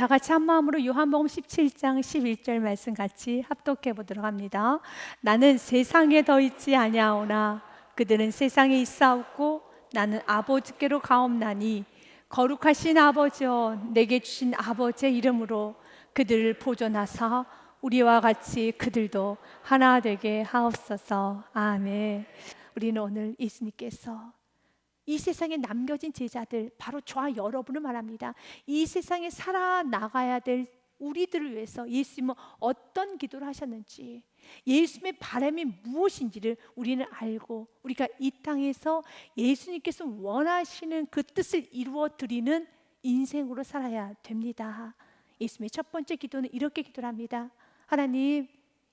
다 같이 한 마음으로 요한복음 17장 11절 말씀 같이 합독해 보도록 합니다. 나는 세상에 더 있지 아니하오나 그들은 세상에 있사옵고 나는 아버지께로 가옵나니 거룩하신 아버지여 내게 주신 아버지의 이름으로 그들을 보존하사 우리와 같이 그들도 하나 되게 하옵소서. 아멘. 우리는 오늘 예수님께서 이 세상에 남겨진 제자들 바로 저와 여러분을 말합니다. 이 세상에 살아 나가야 될 우리들을 위해서 예수님은 어떤 기도를 하셨는지 예수님의 바람이 무엇인지를 우리는 알고 우리가 이 땅에서 예수님께서 원하시는 그 뜻을 이루어 드리는 인생으로 살아야 됩니다. 예수님의 첫 번째 기도는 이렇게 기도를 합니다. 하나님,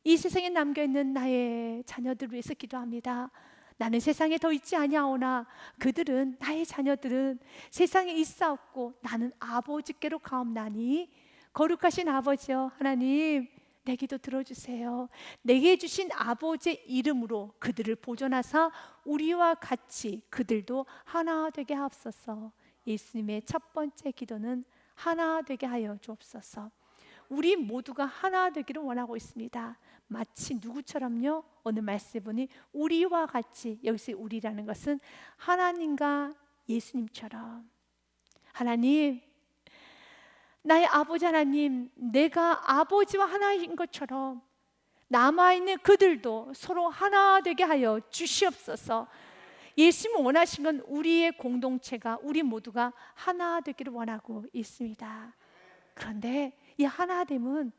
이 세상에 남겨 있는 나의 자녀들을 위해서 기도합니다. 나는 세상에 더 있지 아니하오나 그들은 나의 자녀들은 세상에 있사옵고 나는 아버지께로 가옵나니 거룩하신 아버지여 하나님 내 기도 들어주세요. 내게 주신 아버지의 이름으로 그들을 보존하사 우리와 같이 그들도 하나 되게 하옵소서. 예수님의 첫 번째 기도는 하나 되게 하여 주옵소서. 우리 모두가 하나 되기를 원하고 있습니다. 마치 누구처럼요? 오늘 말씀해 보니 우리와 같이 여기서 우리라는 것은 하나님과 예수님처럼 하나님 나의 아버지 하나님 내가 아버지와 하나인 것처럼 남아 있는 그들도 서로 하나 되게 하여 주시옵소서. 예수님 원하신 건 우리의 공동체가 우리 모두가 하나 되기를 원하고 있습니다. 그런데 이 하나됨은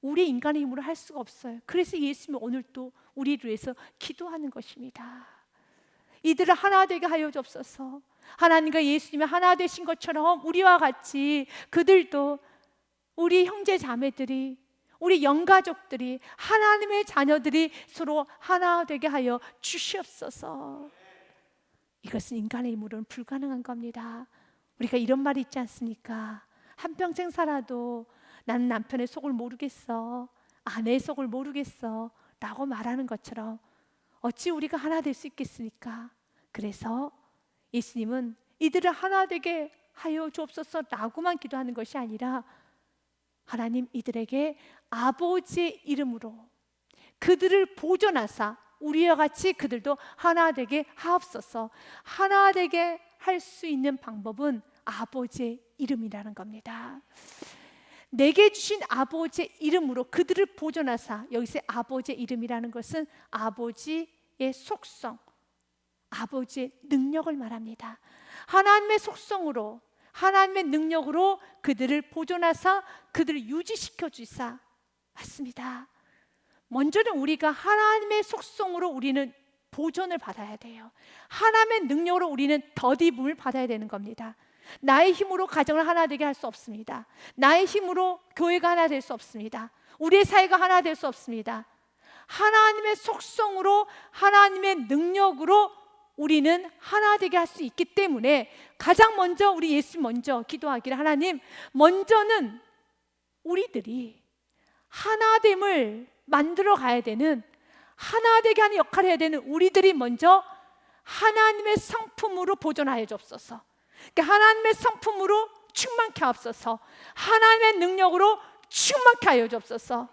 우리 인간의 힘으로 할 수가 없어요. 그래서 예수님이 오늘 또 우리를 위해서 기도하는 것입니다. 이들을 하나 되게 하여 주옵소서. 하나님과 예수님이 하나 되신 것처럼 우리와 같이 그들도 우리 형제 자매들이 우리 영가족들이 하나님의 자녀들이 서로 하나 되게 하여 주시옵소서. 이것은 인간의 힘으로는 불가능한 겁니다. 우리가 이런 말이 있지 않습니까? 한평생 살아도 나는 남편의 속을 모르겠어. 아내의 속을 모르겠어. 라고 말하는 것처럼 어찌 우리가 하나 될 수 있겠습니까? 그래서 예수님은 이들을 하나 되게 하여 주옵소서 라고만 기도하는 것이 아니라 하나님 이들에게 아버지의 이름으로 그들을 보존하사 우리와 같이 그들도 하나 되게 하옵소서. 하나 되게 할 수 있는 방법은 아버지의 이름이라는 겁니다. 내게 주신 아버지의 이름으로 그들을 보존하사 여기서 아버지의 이름이라는 것은 아버지의 속성, 아버지의 능력을 말합니다. 하나님의 속성으로 하나님의 능력으로 그들을 보존하사 그들을 유지시켜 주사 맞습니다. 먼저는 우리가 하나님의 속성으로 우리는 보존을 받아야 돼요. 하나님의 능력으로 우리는 더디움을 받아야 되는 겁니다. 나의 힘으로 가정을 하나 되게 할 수 없습니다. 나의 힘으로 교회가 하나 될 수 없습니다. 우리의 사회가 하나 될 수 없습니다. 하나님의 속성으로 하나님의 능력으로 우리는 하나 되게 할 수 있기 때문에 가장 먼저 우리 예수 먼저 기도하기를 하나님 먼저는 우리들이 하나됨을 만들어 가야 되는 하나 되게 하는 역할을 해야 되는 우리들이 먼저 하나님의 상품으로 보존하여 주옵소서. 그러니까 하나님의 성품으로 충만케 하옵소서. 하나님의 능력으로 충만케 하여 주옵소서.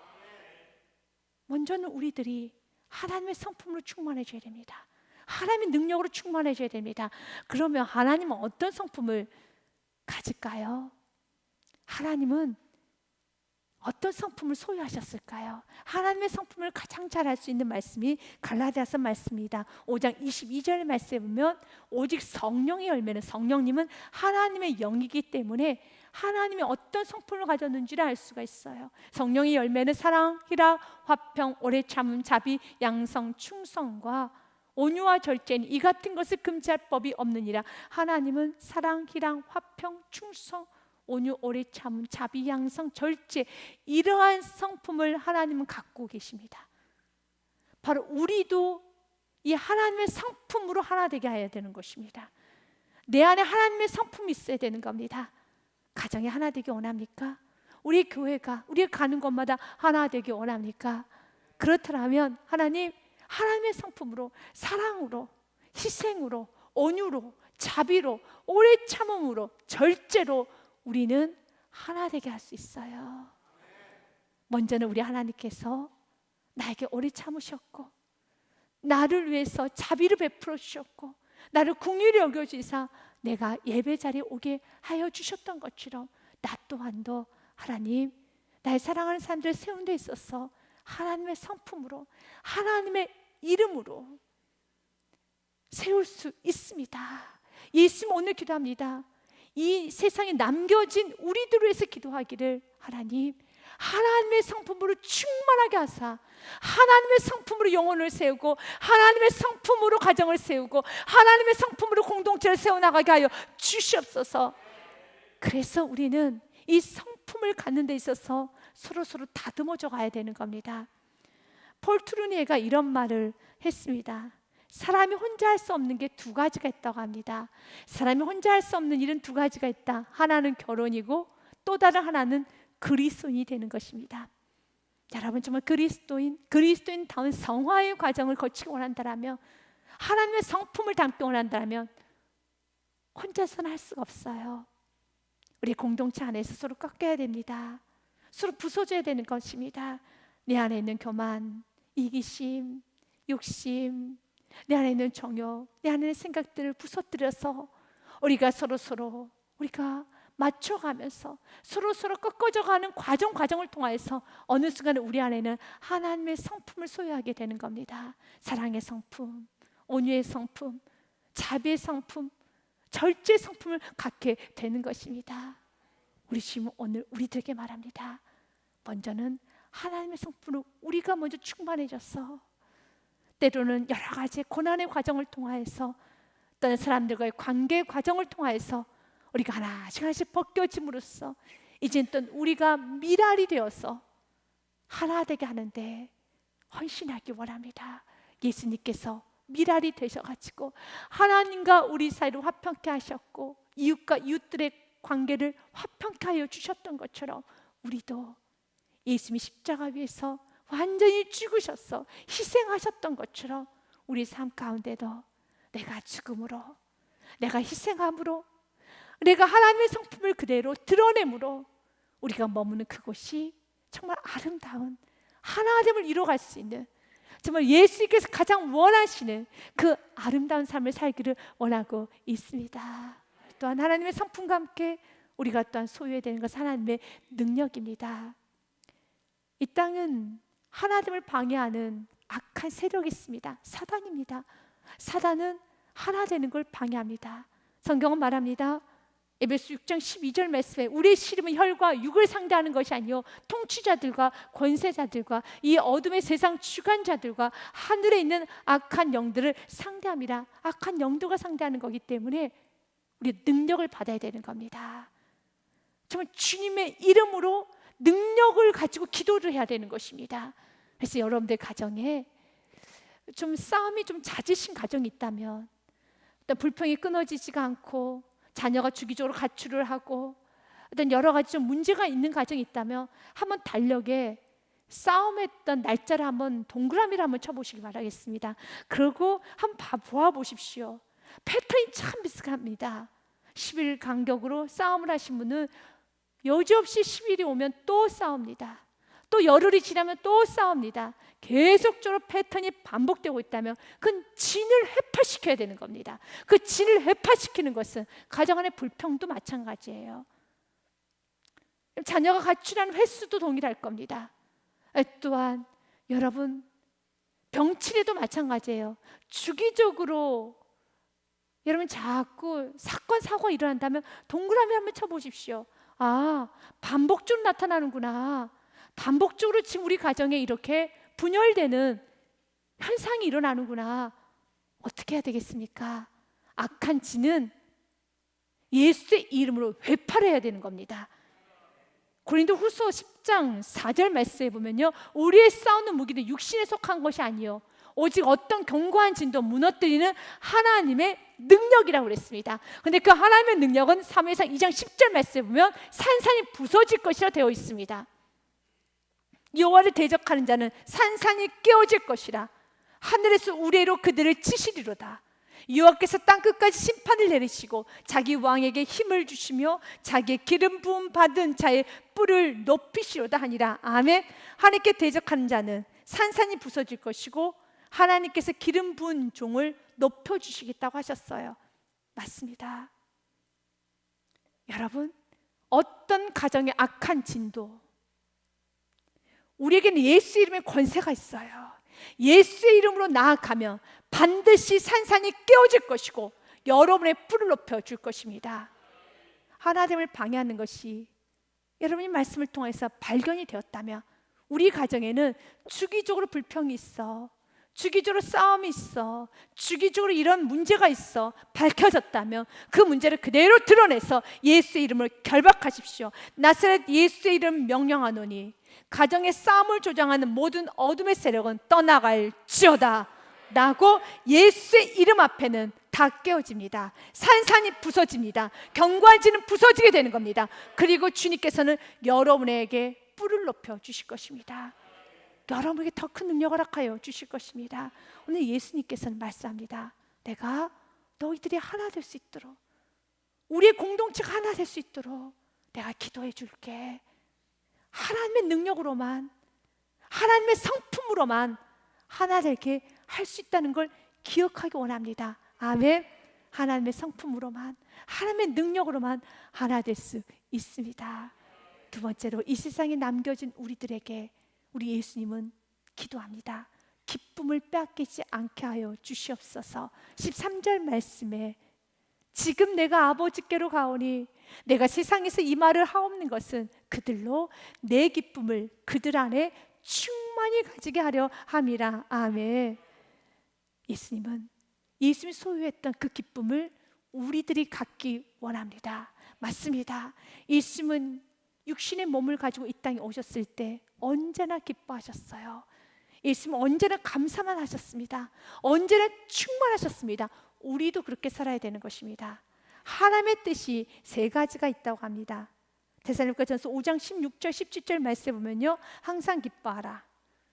먼저는 우리들이 하나님의 성품으로 충만해져야 됩니다. 하나님의 능력으로 충만해져야 됩니다. 그러면 하나님은 어떤 성품을 가질까요? 하나님은 어떤 성품을 소유하셨을까요? 하나님의 성품을 가장 잘 알 수 있는 말씀이 갈라디아서 말씀입니다. 5장 22절 말씀에 보면 오직 성령의 열매는 성령님은 하나님의 영이기 때문에 하나님이 어떤 성품을 가졌는지를 알 수가 있어요. 성령의 열매는 사랑, 희락, 화평, 오래 참음, 자비, 양성, 충성과 온유와 절제는 이 같은 것을 금지할 법이 없느니라. 하나님은 사랑, 희락, 화평, 충성, 온유, 오래 참음, 자비, 양성, 절제 이러한 성품을 하나님은 갖고 계십니다. 바로 우리도 이 하나님의 성품으로 하나 되게 해야 되는 것입니다. 내 안에 하나님의 성품이 있어야 되는 겁니다. 가정이 하나 되기 원합니까? 우리 교회가 우리 가는 곳마다 하나 되기 원합니까? 그렇다면 하나님 하나님의 성품으로 사랑으로 희생으로 온유로 자비로 오래 참음으로 절제로 우리는 하나 되게 할 수 있어요. 먼저는 우리 하나님께서 나에게 오래 참으셨고 나를 위해서 자비를 베풀어 주셨고 나를 궁휼히 여겨 주사 내가 예배 자리에 오게 하여 주셨던 것처럼 나 또한도 하나님 나의 사랑하는 사람들을 세운 데 있어서 하나님의 성품으로 하나님의 이름으로 세울 수 있습니다. 예수님 오늘 기도합니다. 이 세상에 남겨진 우리들을 위해서 기도하기를 하나님 하나님의 성품으로 충만하게 하사 하나님의 성품으로 영혼을 세우고 하나님의 성품으로 가정을 세우고 하나님의 성품으로 공동체를 세워나가게 하여 주시옵소서. 그래서 우리는 이 성품을 갖는 데 있어서 서로 서로 다듬어져 가야 되는 겁니다. 폴 트루니에가 이런 말을 했습니다 사람이 혼자 할 수 없는 게 두 가지가 있다고 합니다 사람이 혼자 할 수 없는 일은 두 가지가 있다 하나는 결혼이고 또 다른 하나는 그리스도인이 되는 것입니다. 여러분 정말 그리스도인 그리스도인 다운 성화의 과정을 거치기 원한다라면 하나님의 성품을 담기 원한다면 혼자서는 할 수가 없어요. 우리 공동체 안에서 서로 꺾여야 됩니다. 서로 부서져야 되는 것입니다. 내 안에 있는 교만, 이기심, 욕심, 내 안에 있는 정욕, 내 안에 있는 생각들을 부서뜨려서 우리가 서로 서로 우리가 맞춰가면서 서로 서로 꺾어져 가는 과정 과정을 통해서 어느 순간에 우리 안에는 하나님의 성품을 소유하게 되는 겁니다. 사랑의 성품, 온유의 성품, 자비의 성품, 절제 성품을 갖게 되는 것입니다. 우리 주님 오늘 우리들에게 말합니다. 먼저는 하나님의 성품으로 우리가 먼저 충만해졌어. 때로는 여러 가지 고난의 과정을 통하여서 어떤 사람들과의 관계 과정을 통하여서 우리가 하나씩 하나씩 벗겨짐으로써 이젠 또 우리가 미랄이 되어서 하나 되게 하는데 헌신하기 원합니다. 예수님께서 미랄이 되셔가지고 하나님과 우리 사이를 화평케 하셨고 이웃과 이웃들의 관계를 화평케 하여 주셨던 것처럼 우리도 예수님이 십자가 위에서 완전히 죽으셔서 희생하셨던 것처럼 우리 삶 가운데도 내가 죽음으로 내가 희생함으로 내가 하나님의 성품을 그대로 드러내므로 우리가 머무는 그곳이 정말 아름다운 하나됨을 이뤄갈 수 있는 정말 예수님께서 가장 원하시는 그 아름다운 삶을 살기를 원하고 있습니다. 또한 하나님의 성품과 함께 우리가 또한 소유해야 되는 것은 하나님의 능력입니다. 이 땅은 하나됨을 방해하는 악한 세력이 있습니다. 사단입니다. 사단은 하나 되는 걸 방해합니다. 성경은 말합니다. 에베소 6장 12절 말씀에 우리의 씨름은 혈과 육을 상대하는 것이 아니요 통치자들과 권세자들과 이 어둠의 세상 주관자들과 하늘에 있는 악한 영들을 상대함이라 악한 영도가 상대하는 거기 때문에 우리 능력을 받아야 되는 겁니다. 정말 주님의 이름으로 능력을 가지고 기도를 해야 되는 것입니다. 그래서 여러분들 가정에 좀 싸움이 좀 잦으신 가정이 있다면 일단 불평이 끊어지지가 않고 자녀가 주기적으로 가출을 하고 어떤 여러 가지 좀 문제가 있는 가정이 있다면 한번 달력에 싸움했던 날짜를 한번 동그라미를 한번 쳐보시기 바라겠습니다. 그리고 한번 보아 보십시오. 패턴이 참 비슷합니다. 10일 간격으로 싸움을 하신 분은 여지없이 10일이 오면 또 싸웁니다. 또 열흘이 지나면 또 싸웁니다. 계속적으로 패턴이 반복되고 있다면 그건 진을 해파시켜야 되는 겁니다. 그 진을 해파시키는 것은 가정 안의 불평도 마찬가지예요. 자녀가 가출하는 횟수도 동일할 겁니다. 또한 여러분 병치레도 마찬가지예요. 주기적으로 여러분 자꾸 사건 사고가 일어난다면 동그라미 한번 쳐보십시오. 아 반복적으로 나타나는구나. 반복적으로 지금 우리 가정에 이렇게 분열되는 현상이 일어나는구나. 어떻게 해야 되겠습니까? 악한 지는 예수의 이름으로 회파해야 되는 겁니다. 고린도 후서 10장 4절 말씀에 보면요. 우리의 싸우는 무기는 육신에 속한 것이 아니요. 오직 어떤 견고한 진도 무너뜨리는 하나님의 능력이라고 그랬습니다. 근데 그 하나님의 능력은 사무엘상 2장 10절 말씀에 보면 산산이 부서질 것이라 되어 있습니다. 여호와를 대적하는 자는 산산이 깨어질 것이라 하늘에서 우레로 그들을 치시리로다. 여호와께서 땅 끝까지 심판을 내리시고 자기 왕에게 힘을 주시며 자기의 기름 부음 받은 자의 뿔을 높이시로다 하니라 아멘 하나님께 대적하는 자는 산산이 부서질 것이고 하나님께서 기름 부은 종을 높여 주시겠다고 하셨어요 맞습니다 여러분 어떤 가정의 악한 진도 우리에게는 예수 이름의 권세가 있어요 예수의 이름으로 나아가면 반드시 산산이 깨어질 것이고 여러분의 뿔을 높여 줄 것입니다. 하나님을 방해하는 것이 여러분이 말씀을 통해서 발견이 되었다면 우리 가정에는 주기적으로 불평이 있어. 주기적으로 싸움이 있어. 주기적으로 이런 문제가 있어. 밝혀졌다면 그 문제를 그대로 드러내서 예수의 이름을 결박하십시오. 나사렛 예수의 이름 명령하노니 가정의 싸움을 조장하는 모든 어둠의 세력은 떠나갈지어다. 라고 예수의 이름 앞에는 다 깨어집니다. 산산이 부서집니다. 경관지는 부서지게 되는 겁니다. 그리고 주님께서는 여러분에게 뿔을 높여 주실 것입니다. 여러분에게 더 큰 능력을 허락하여 주실 것입니다. 오늘 예수님께서는 말씀합니다. 내가 너희들이 하나 될 수 있도록 우리의 공동체가 하나 될 수 있도록 내가 기도해 줄게. 하나님의 능력으로만 하나님의 성품으로만 하나 되게 할 수 있다는 걸 기억하기 원합니다. 아멘. 하나님의 성품으로만 하나님의 능력으로만 하나 될 수 있습니다. 두 번째로 이 세상에 남겨진 우리들에게 우리 예수님은 기도합니다. 기쁨을 빼앗기지 않게 하여 주시옵소서. 13절 말씀에 지금 내가 아버지께로 가오니 내가 세상에서 이 말을 하옵는 것은 그들로 내 기쁨을 그들 안에 충만히 가지게 하려 함이라. 아멘. 예수님은 예수님이 소유했던 그 기쁨을 우리들이 갖기 원합니다. 맞습니다. 예수님은 육신의 몸을 가지고 이 땅에 오셨을 때 언제나 기뻐하셨어요. 예수님은 언제나 감사만 하셨습니다. 언제나 충만하셨습니다. 우리도 그렇게 살아야 되는 것입니다. 하나님의 뜻이 세 가지가 있다고 합니다. 대사님께전서 5장 16절 17절 말씀에 보면요. 항상 기뻐하라.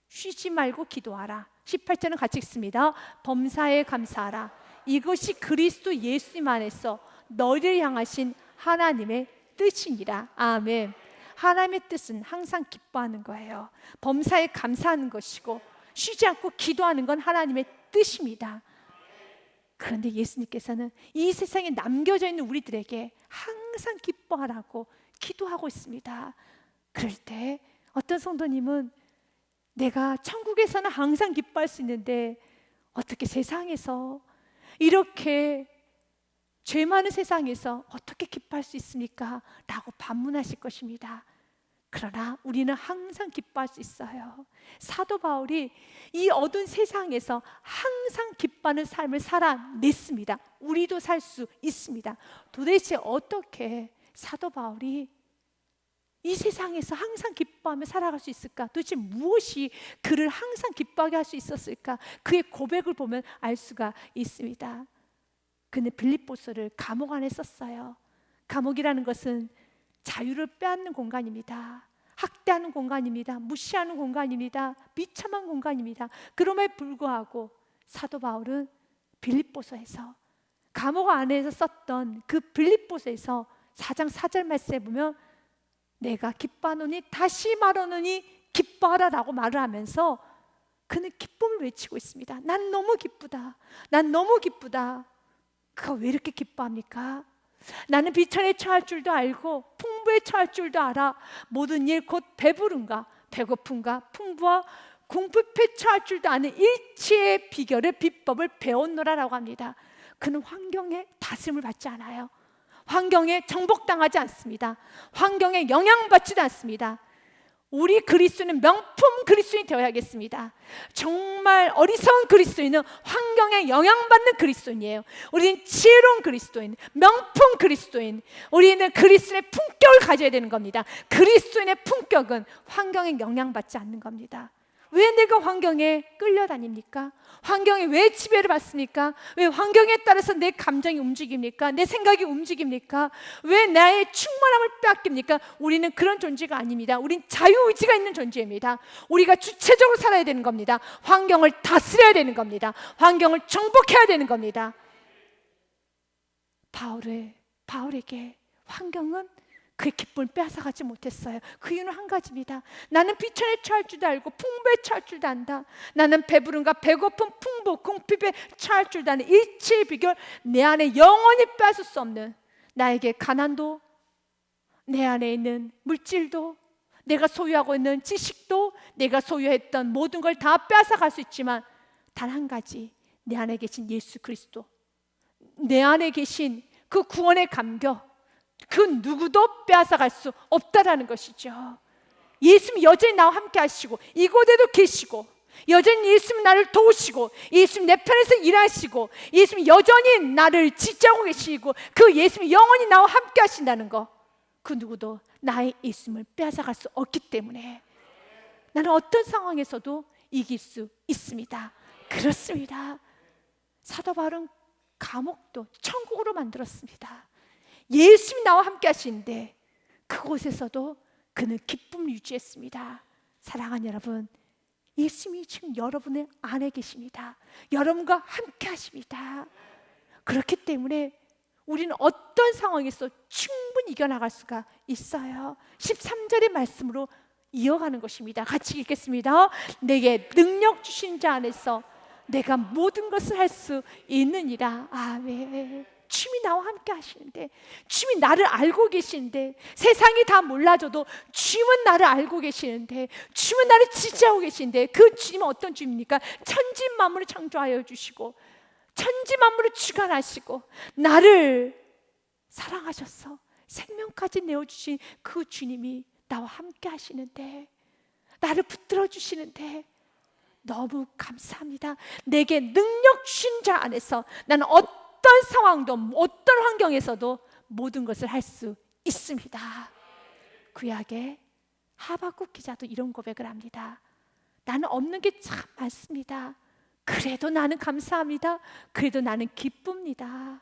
쉬지 말고 기도하라. 18절은 같이 읽습니다. 범사에 감사하라. 이것이 그리스도 예수님 안에서 너희를 향하신 하나님의 뜻이니라. 아멘. 하나님의 뜻은 항상 기뻐하는 거예요. 범사에 감사하는 것이고 쉬지 않고 기도하는 건 하나님의 뜻입니다. 그런데 예수님께서는 이 세상에 남겨져 있는 우리들에게 항상 기뻐하라고 기도하고 있습니다. 그럴 때 어떤 성도님은 내가 천국에서는 항상 기뻐할 수 있는데 어떻게 세상에서 이렇게 죄 많은 세상에서 어떻게 기뻐할 수 있습니까? 라고 반문하실 것입니다. 그러나 우리는 항상 기뻐할 수 있어요. 사도 바울이 이 어두운 세상에서 항상 기뻐하는 삶을 살아냈습니다. 우리도 살 수 있습니다. 도대체 어떻게 사도 바울이 이 세상에서 항상 기뻐하며 살아갈 수 있을까? 도대체 무엇이 그를 항상 기뻐하게 할 수 있었을까? 그의 고백을 보면 알 수가 있습니다. 그는 빌립보서를 감옥 안에 썼어요. 감옥이라는 것은 자유를 빼앗는 공간입니다. 학대하는 공간입니다. 무시하는 공간입니다. 비참한 공간입니다. 그럼에 불구하고 사도 바울은 빌립보서에서 감옥 안에서 썼던 그 빌립보서에서 4장 4절 말씀에 보면 내가 기뻐하노니 다시 말하노니 기뻐하라라고 말을 하면서 그는 기쁨을 외치고 있습니다. 난 너무 기쁘다. 난 너무 기쁘다. 그가 왜 이렇게 기뻐합니까? 나는 비천에 처할 줄도 알고 풍부에 처할 줄도 알아. 모든 일 곧 배부른가, 배고픈가, 풍부와 궁핍에 처할 줄도 아는 일치의 비결을 비법을 배웠노라라고 합니다. 그는 환경에 다스림을 받지 않아요. 환경에 정복당하지 않습니다. 환경에 영향받지도 않습니다. 우리 그리스도는 명품 그리스도인이 되어야겠습니다. 정말 어리석은 그리스도인은 환경에 영향받는 그리스도인이에요. 우리는 지혜로운 그리스도인, 명품 그리스도인. 우리는 그리스도의 품격을 가져야 되는 겁니다. 그리스도인의 품격은 환경에 영향받지 않는 겁니다. 왜 내가 환경에 끌려다닙니까? 환경에 왜 지배를 받습니까? 왜 환경에 따라서 내 감정이 움직입니까? 내 생각이 움직입니까? 왜 나의 충만함을 빼앗깁니까? 우리는 그런 존재가 아닙니다. 우린 자유의지가 있는 존재입니다. 우리가 주체적으로 살아야 되는 겁니다. 환경을 다스려야 되는 겁니다. 환경을 정복해야 되는 겁니다. 바울을 바울에게 환경은 그의 기쁨을 빼앗아가지 못했어요. 그 이유는 한 가지입니다. 나는 비천에 처할 줄도 알고 풍부에 처할 줄도 안다. 나는 배부른가 배고픈 풍부 궁핍에 처할 줄도 아는 일체의 비결 내 안에 영원히 빼앗을 수 없는 나에게 가난도 내 안에 있는 물질도 내가 소유하고 있는 지식도 내가 소유했던 모든 걸 다 빼앗아갈 수 있지만 단 한 가지 내 안에 계신 예수 그리스도 내 안에 계신 그 구원의 감격 그 누구도 빼앗아갈 수 없다라는 것이죠. 예수님 여전히 나와 함께 하시고 이곳에도 계시고 여전히 예수님 나를 도우시고 예수님 내 편에서 일하시고 예수님 여전히 나를 지지하고 계시고 그 예수님 영원히 나와 함께 하신다는 거. 그 누구도 나의 예수님을 빼앗아갈 수 없기 때문에 나는 어떤 상황에서도 이길 수 있습니다. 그렇습니다. 사도 바울은 감옥도 천국으로 만들었습니다. 예수님이 나와 함께 하시는데 그곳에서도 그는 기쁨을 유지했습니다. 사랑하는 여러분, 예수님이 지금 여러분의 안에 계십니다. 여러분과 함께 하십니다. 그렇기 때문에 우리는 어떤 상황에서 충분히 이겨나갈 수가 있어요. 13절의 말씀으로 이어가는 것입니다. 같이 읽겠습니다. 내게 능력 주신 자 안에서 내가 모든 것을 할 수 있느니라. 아멘. 주님이 나와 함께 하시는데 주님이 나를 알고 계시는데 세상이 다 몰라줘도 주님은 나를 알고 계시는데 주님은 나를 지지하고 계시는데 그 주님은 어떤 주님입니까? 천지 만물을 창조하여 주시고 천지 만물을 주관하시고 나를 사랑하셔서 생명까지 내어주신 그 주님이 나와 함께 하시는데 나를 붙들어 주시는데 너무 감사합니다. 내게 능력 주신 자 안에서 나는 어떤 상황도 어떤 환경에서도 모든 것을 할 수 있습니다. 구약의 하박국 기자도 이런 고백을 합니다. 나는 없는 게 참 많습니다. 그래도 나는 감사합니다. 그래도 나는 기쁩니다.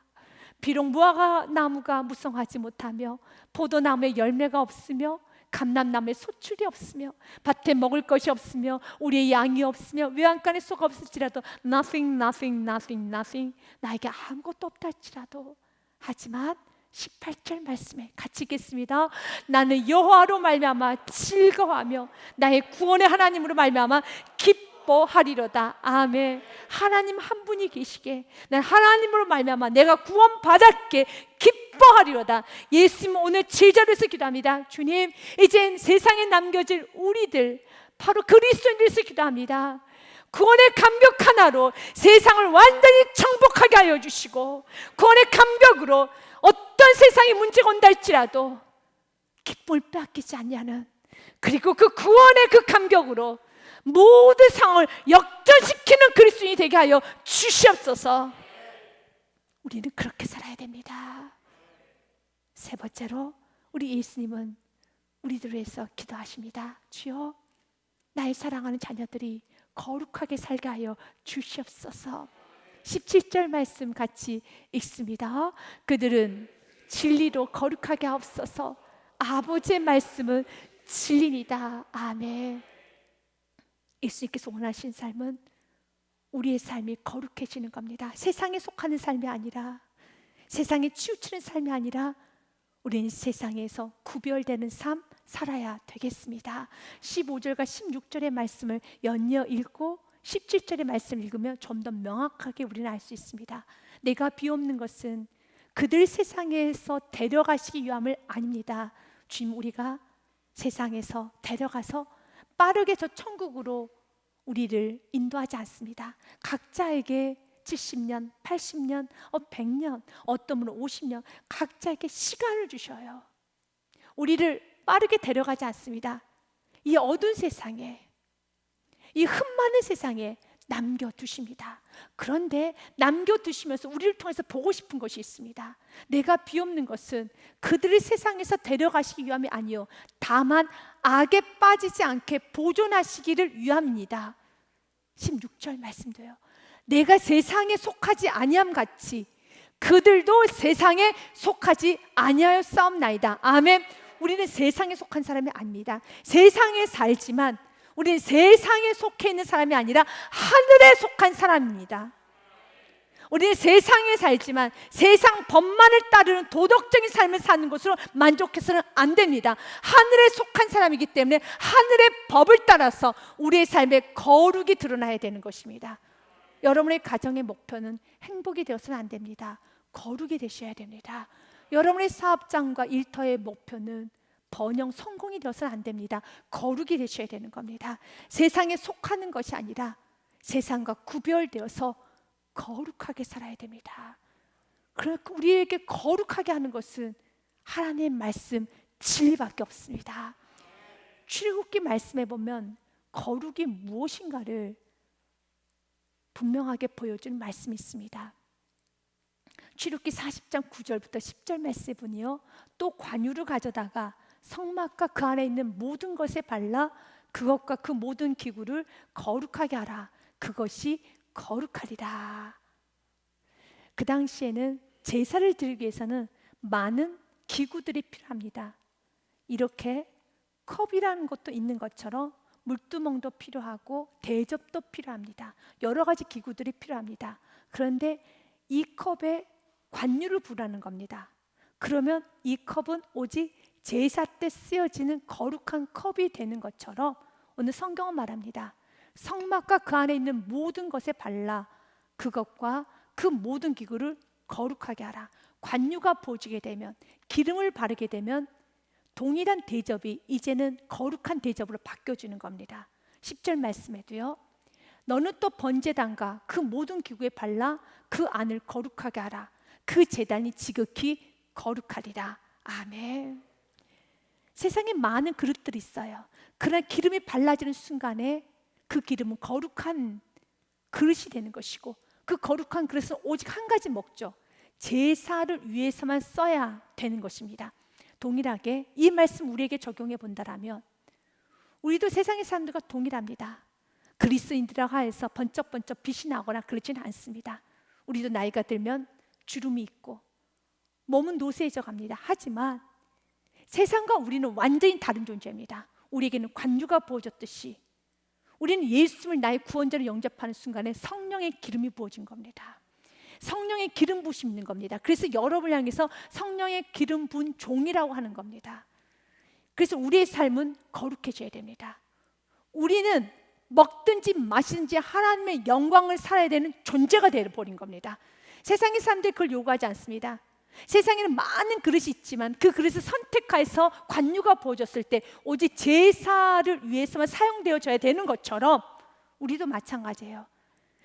비록 무화과 나무가 무성하지 못하며 포도나무에 열매가 없으며 감람나무에 소출이 없으며 밭에 먹을 것이 없으며 우리의 양이 없으며 외양간에 소가 없을지라도 nothing, nothing, nothing, nothing 나에게 아무것도 없다 할지라도 하지만 18절 말씀에 같이 읽겠습니다. 나는 여호와로 말미암아 즐거워하며 나의 구원의 하나님으로 말미암아 기뻐하리로다. 아멘. 하나님 한 분이 계시게 난 하나님으로 말미암아 내가 구원 받았게 기뻐 하리로다. 예수님 오늘 제자로서 기도합니다. 주님, 이젠 세상에 남겨질 우리들 바로 그리스도인들에서 기도합니다. 구원의 감격 하나로 세상을 완전히 정복하게 하여 주시고 구원의 감격으로 어떤 세상에 문제가 온다 할지라도 기쁨을 빼앗기지 않냐는 그리고 그 구원의 그 감격으로 모든 상황을 역전시키는 그리스도인이 되게 하여 주시옵소서. 우리는 그렇게 살아야 됩니다. 세 번째로 우리 예수님은 우리들을 위해서 기도하십니다. 주여 나의 사랑하는 자녀들이 거룩하게 살게 하여 주시옵소서. 17절 말씀 같이 읽습니다. 그들은 진리로 거룩하게 하옵소서. 아버지의 말씀은 진리니다. 아멘. 예수님께서 원하신 삶은 우리의 삶이 거룩해지는 겁니다. 세상에 속하는 삶이 아니라 세상에 치우치는 삶이 아니라 우리는 세상에서 구별되는 삶 살아야 되겠습니다. 15절과 16절의 말씀을 연이어 읽고 17절의 말씀 읽으면 좀 더 명확하게 우리는 알 수 있습니다. 내가 비옵는 것은 그들 세상에서 데려가시기 위함을 아닙니다. 주님 우리가 세상에서 데려가서 빠르게 저 천국으로 우리를 인도하지 않습니다. 각자에게 70년, 80년, 어 100년, 어떤 분은 50년 각자에게 시간을 주셔요. 우리를 빠르게 데려가지 않습니다. 이 어두운 세상에 이 흠많은 세상에 남겨두십니다. 그런데 남겨두시면서 우리를 통해서 보고 싶은 것이 있습니다. 내가 비옵는 것은 그들을 세상에서 데려가시기 위함이 아니요. 다만 악에 빠지지 않게 보존하시기를 위함입니다. 16절 말씀도요. 내가 세상에 속하지 아니함 같이 그들도 세상에 속하지 아니하여 싸움나이다. 아멘. 우리는 세상에 속한 사람이 아닙니다. 세상에 살지만 우리는 세상에 속해 있는 사람이 아니라 하늘에 속한 사람입니다. 우리는 세상에 살지만 세상 법만을 따르는 도덕적인 삶을 사는 것으로 만족해서는 안 됩니다. 하늘에 속한 사람이기 때문에 하늘의 법을 따라서 우리의 삶에 거룩이 드러나야 되는 것입니다. 여러분의 가정의 목표는 행복이 되어서는 안 됩니다. 거룩이 되셔야 됩니다. 여러분의 사업장과 일터의 목표는 번영 성공이 되어서는 안 됩니다. 거룩이 되셔야 되는 겁니다. 세상에 속하는 것이 아니라 세상과 구별되어서 거룩하게 살아야 됩니다. 그러니까 우리에게 거룩하게 하는 것은 하나님의 말씀 진리밖에 없습니다. 출애굽기 말씀에 보면 거룩이 무엇인가를 분명하게 보여주는 말씀이 있습니다. 출애굽기 40장 9절부터 10절 말씀에 보니요. 또 관유를 가져다가 성막과 그 안에 있는 모든 것에 발라 그것과 그 모든 기구를 거룩하게 하라. 그것이 거룩하리라. 그 당시에는 제사를 드리기 위해서는 많은 기구들이 필요합니다. 이렇게 컵이라는 것도 있는 것처럼 물두멍도 필요하고 대접도 필요합니다. 여러 가지 기구들이 필요합니다. 그런데 이 컵에 관유를 부라는 겁니다. 그러면 이 컵은 오직 제사 때 쓰여지는 거룩한 컵이 되는 것처럼 오늘 성경은 말합니다. 성막과 그 안에 있는 모든 것에 발라 그것과 그 모든 기구를 거룩하게 하라. 관유가 보지게 되면 기름을 바르게 되면 동일한 대접이 이제는 거룩한 대접으로 바뀌어지는 겁니다. 10절 말씀에도요. 너는 또 번제단과 그 모든 기구에 발라 그 안을 거룩하게 하라. 그 제단이 지극히 거룩하리라. 아멘. 세상에 많은 그릇들이 있어요. 그러나 기름이 발라지는 순간에 그 기름은 거룩한 그릇이 되는 것이고 그 거룩한 그릇은 오직 한 가지 목적 제사를 위해서만 써야 되는 것입니다. 동일하게 이 말씀 우리에게 적용해 본다라면 우리도 세상의 사람들과 동일합니다. 그리스인들이라고 해서 번쩍번쩍 빛이 나거나 그렇지는 않습니다. 우리도 나이가 들면 주름이 있고 몸은 노쇠해져 갑니다. 하지만 세상과 우리는 완전히 다른 존재입니다. 우리에게는 관유가 부어졌듯이 우리는 예수님을 나의 구원자로 영접하는 순간에 성령의 기름이 부어진 겁니다. 성령의 기름 부심 있는 겁니다. 그래서 여러분을 향해서 성령의 기름 부은 종이라고 하는 겁니다. 그래서 우리의 삶은 거룩해져야 됩니다. 우리는 먹든지 마시든지 하나님의 영광을 살아야 되는 존재가 되어 버린 겁니다. 세상의 사람들이 그걸 요구하지 않습니다. 세상에는 많은 그릇이 있지만 그 그릇을 선택해서 관유가 부어졌을 때 오직 제사를 위해서만 사용되어져야 되는 것처럼 우리도 마찬가지예요.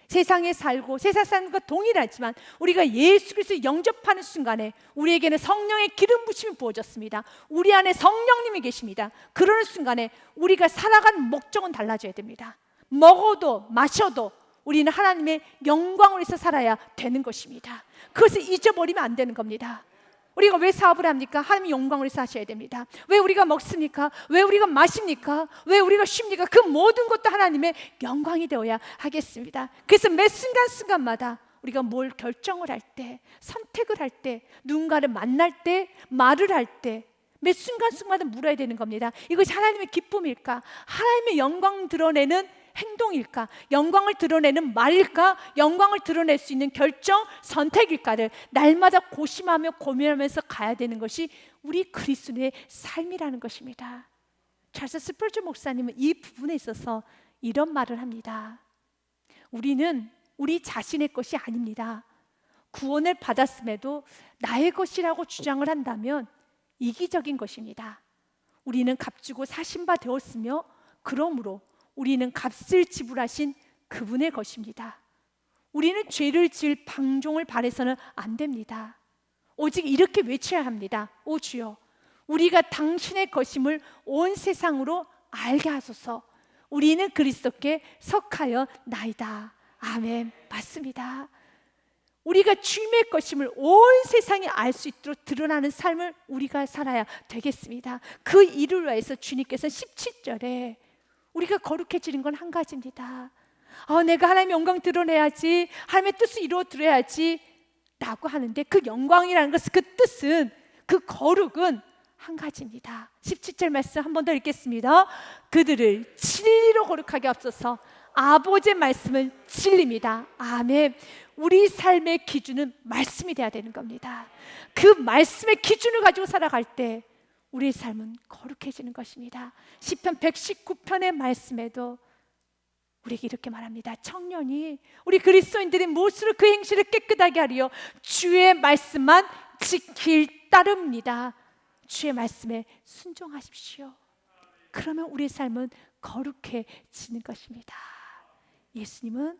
세상에 살고 세상 사는 것 동일하지만 우리가 예수 그리스도 영접하는 순간에 우리에게는 성령의 기름 부심이 부어졌습니다. 우리 안에 성령님이 계십니다. 그러는 순간에 우리가 살아간 목적은 달라져야 됩니다. 먹어도 마셔도 우리는 하나님의 영광을 위해서 살아야 되는 것입니다. 그것을 잊어버리면 안 되는 겁니다. 우리가 왜 사업을 합니까? 하나님의 영광을 하셔야 됩니다. 왜 우리가 먹습니까? 왜 우리가 마십니까? 왜 우리가 쉽니까? 그 모든 것도 하나님의 영광이 되어야 하겠습니다. 그래서 매 순간순간마다 우리가 뭘 결정을 할 때, 선택을 할 때, 누군가를 만날 때, 말을 할 때, 매 순간순간마다 물어야 되는 겁니다. 이것이 하나님의 기쁨일까? 하나님의 영광 드러내는 행동일까? 영광을 드러내는 말일까? 영광을 드러낼 수 있는 결정, 선택일까를 날마다 고심하며 고민하면서 가야 되는 것이 우리 그리스도의 삶이라는 것입니다. 찰스 스펄즈 목사님은 이 부분에 있어서 이런 말을 합니다. 우리는 우리 자신의 것이 아닙니다. 구원을 받았음에도 나의 것이라고 주장을 한다면 이기적인 것입니다. 우리는 값주고 사신 바 되었으며 그러므로 우리는 값을 지불하신 그분의 것입니다. 우리는 죄를 지을 방종을 바래서는 안 됩니다. 오직 이렇게 외쳐야 합니다. 오 주여, 우리가 당신의 것임을 온 세상으로 알게 하소서. 우리는 그리스도께 속하여 나이다. 아멘. 맞습니다. 우리가 주님의 것임을 온 세상이 알 수 있도록 드러나는 삶을 우리가 살아야 되겠습니다. 그 일을 위해서 주님께서 17절에 우리가 거룩해지는 건 한 가지입니다. 어, 내가 하나님의 영광 드러내야지, 하나님의 뜻을 이루어 드려야지, 라고 하는데 그 영광이라는 것은 그 뜻은 그 거룩은 한 가지입니다. 17절 말씀 한 번 더 읽겠습니다. 그들을 진리로 거룩하게 앞서서 아버지의 말씀은 진리입니다. 아멘. 우리 삶의 기준은 말씀이 돼야 되는 겁니다. 그 말씀의 기준을 가지고 살아갈 때 우리의 삶은 거룩해지는 것입니다. 시편 119편의 말씀에도 우리에게 이렇게 말합니다. 청년이 우리 그리스도인들이 무엇으로 그 행실을 깨끗하게 하리요 주의 말씀만 지킬 따릅니다. 주의 말씀에 순종하십시오. 그러면 우리의 삶은 거룩해지는 것입니다. 예수님은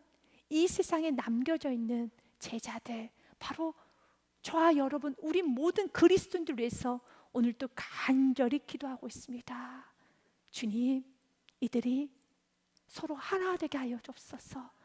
이 세상에 남겨져 있는 제자들 바로 저와 여러분 우리 모든 그리스도인들 위해서 오늘도 간절히 기도하고 있습니다. 주님, 이들이 서로 하나 되게 하여 주옵소서.